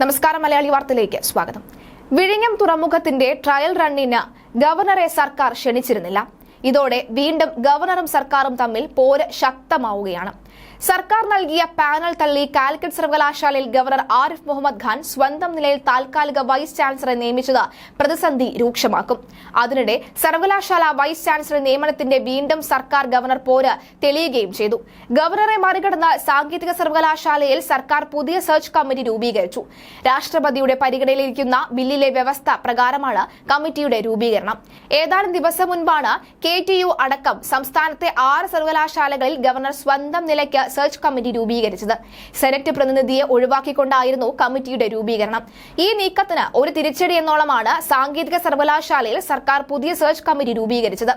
നമസ്കാരം മലയാളി വാർത്തയിലേക്ക് സ്വാഗതം. വിഴിഞ്ഞം തുറമുഖത്തിന്റെ ട്രയൽ റണ്ണിന് ഗവർണറെ സർക്കാർ ക്ഷണിച്ചിരുന്നില്ല. ഇതോടെ വീണ്ടും ഗവർണറും സർക്കാരും തമ്മിൽ പോര് ശക്തമാവുകയാണ്. സർക്കാർ നൽകിയ പാനൽ തള്ളി കാലിക്കറ്റ് സർവകലാശാലയിൽ ഗവർണർ ആരിഫ് മുഹമ്മദ് ഖാൻ സ്വന്തം നിലയിൽ താൽക്കാലിക വൈസ് ചാൻസലറെ നിയമിച്ചത് പ്രതിസന്ധി രൂക്ഷമാക്കും. അതിനിടെ സർവകലാശാല വൈസ് ചാൻസലർ നിയമനത്തിന്റെ വീണ്ടും സർക്കാർ ഗവർണർ പോര് തെളിയുകയും ചെയ്തു. ഗവർണറെ മറികടന്ന സാങ്കേതിക സർവകലാശാലയിൽ സർക്കാർ പുതിയ സെർച്ച് കമ്മിറ്റി രൂപീകരിച്ചു. രാഷ്ട്രപതിയുടെ പരിഗണനയിലിരിക്കുന്ന ബില്ലിലെ വ്യവസ്ഥ പ്രകാരമാണ് കമ്മിറ്റിയുടെ രൂപീകരണം. ഏതാനും ദിവസം മുൻപാണ് കെ അടക്കം സംസ്ഥാനത്തെ ആറ് സർവകലാശാലകളിൽ ഗവർണർ സ്വന്തം നിലയ്ക്ക് സെർച്ച് കമ്മിറ്റി രൂപീകരിച്ചത്. സെനറ്റ് പ്രതിനിധിയെ ഒഴിവാക്കിക്കൊണ്ടായിരുന്നു കമ്മിറ്റിയുടെ രൂപീകരണം. ഈ നീക്കത്തിന് ഒരു തിരിച്ചടി എന്നോളമാണ് സാങ്കേതിക സർവകലാശാലയിൽ സർക്കാർ പുതിയ സെർച്ച് കമ്മിറ്റി രൂപീകരിച്ചത്.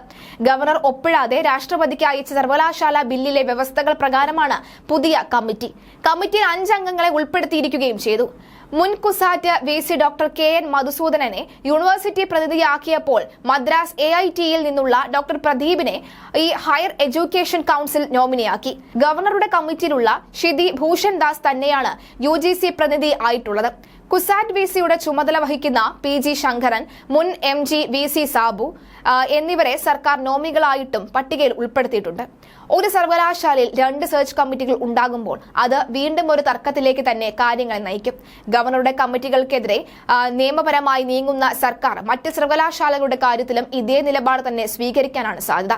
ഗവർണർ ഒപ്പിടാതെ രാഷ്ട്രപതിക്ക് അയച്ച സർവകലാശാല ബില്ലിലെ വ്യവസ്ഥകൾ പ്രകാരമാണ് പുതിയ കമ്മിറ്റി. കമ്മിറ്റിയിൽ അഞ്ചംഗങ്ങളെ ഉൾപ്പെടുത്തിയിരിക്കുകയും ചെയ്തു. മുൻ CUSAT V C doctor K N Madhusoodanan university പ്രതിനിധിയാക്കിയപ്പോൾ Madras A I ടിയിൽ നിന്നുള്ള ഡോക്ടർ പ്രദീപിനെ ഈ ഹയർ എഡ്യൂക്കേഷൻ കൌൺസിൽ നോമിനിയാക്കി. ഗവർണറുടെ കമ്മിറ്റിയിലുള്ള ഷിതി ഭൂഷൺ ദാസ് തന്നെയാണ് യു ജി സി പ്രതിനിധി ആയിട്ടുള്ളത്. കുസാറ്റ് വി സിയുടെ ചുമതല വഹിക്കുന്ന പി ജി ശങ്കരൻ മുൻ M G V C Sabu എന്നിവരെ സർക്കാർ നോമികളായിട്ടും പട്ടികയിൽ ഉൾപ്പെടുത്തിയിട്ടുണ്ട്. ഒരു സർവകലാശാലയിൽ രണ്ട് സെർച്ച് കമ്മിറ്റികൾ ഉണ്ടാകുമ്പോൾ അത് വീണ്ടും ഒരു തർക്കത്തിലേക്ക് തന്നെ കാര്യങ്ങളെ നയിക്കും. ഗവർണറുടെ കമ്മിറ്റികൾക്കെതിരെ നിയമപരമായി നീങ്ങുന്ന സർക്കാർ മറ്റ് സർവകലാശാലകളുടെ കാര്യത്തിലും ഇതേ നിലപാട് തന്നെ സ്വീകരിക്കാനാണ് സാധ്യത.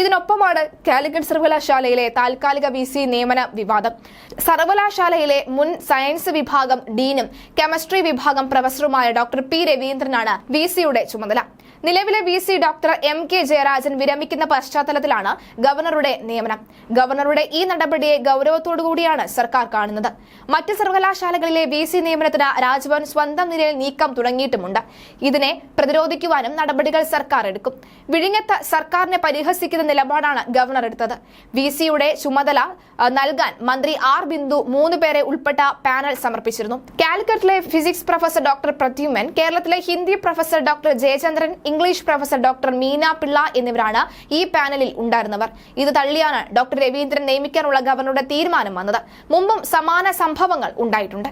ഇതിനൊപ്പമാണ് കാലിക്കറ്റ് സർവകലാശാലയിലെ താൽക്കാലിക വി സി നിയമന വിവാദം. സർവകലാശാലയിലെ മുൻ സയൻസ് വിഭാഗം ഡീനും കെമിസ്ട്രി വിഭാഗം പ്രൊഫസറുമായ ഡോക്ടർ പി രവീന്ദ്രനാണ് വി സിയുടെ ചുമതല. നിലവിലെ V C doctor M K Jayarajan വിരമിക്കുന്ന പശ്ചാത്തലത്തിലാണ് ഗവർണറുടെ നിയമനം. ഗവർണറുടെ ഈ നടപടിയെ ഗൌരവത്തോടുകൂടിയാണ് സർക്കാർ കാണുന്നത്. മറ്റ് സർവകലാശാലകളിലെ വി സി നിയമനത്തിന് രാജ്ഭവൻ സ്വന്തം നിലയിൽ നീക്കം തുടങ്ങിയിട്ടുമുണ്ട്. ഇതിനെ പ്രതിരോധിക്കുവാനും നടപടികൾ സർക്കാർ എടുക്കും. വിഴിഞ്ഞത്ത് സർക്കാരിനെ പരിഹസിക്കുന്ന നിലപാടാണ് ഗവർണർ എടുത്തത്. വി സിയുടെ ചുമതല നൽകാൻ മന്ത്രി ആർ ബിന്ദു മൂന്ന് പേരെ ഉൾപ്പെട്ട പാനൽ സമർപ്പിച്ചിരുന്നു. കാലിക്കറ്റിലെ ഫിസിക്സ് പ്രൊഫസർ ഡോക്ടർ പ്രത്യുമൻ കേരളത്തിലെ Hindi professor doctor Jayachandran English professor doctor Meena Pillai എന്നിവരാണ് ഈ പാനലിൽ ഉണ്ടായിരുന്നവർ. ഇത് തള്ളിയാണ് ഡോക്ടർ രവീന്ദ്രൻ നിയമിക്കാനുള്ള ഗവർണറുടെ തീരുമാനം വന്നത്. മുമ്പും സമാന സംഭവങ്ങൾ ഉണ്ടായിട്ടുണ്ട്.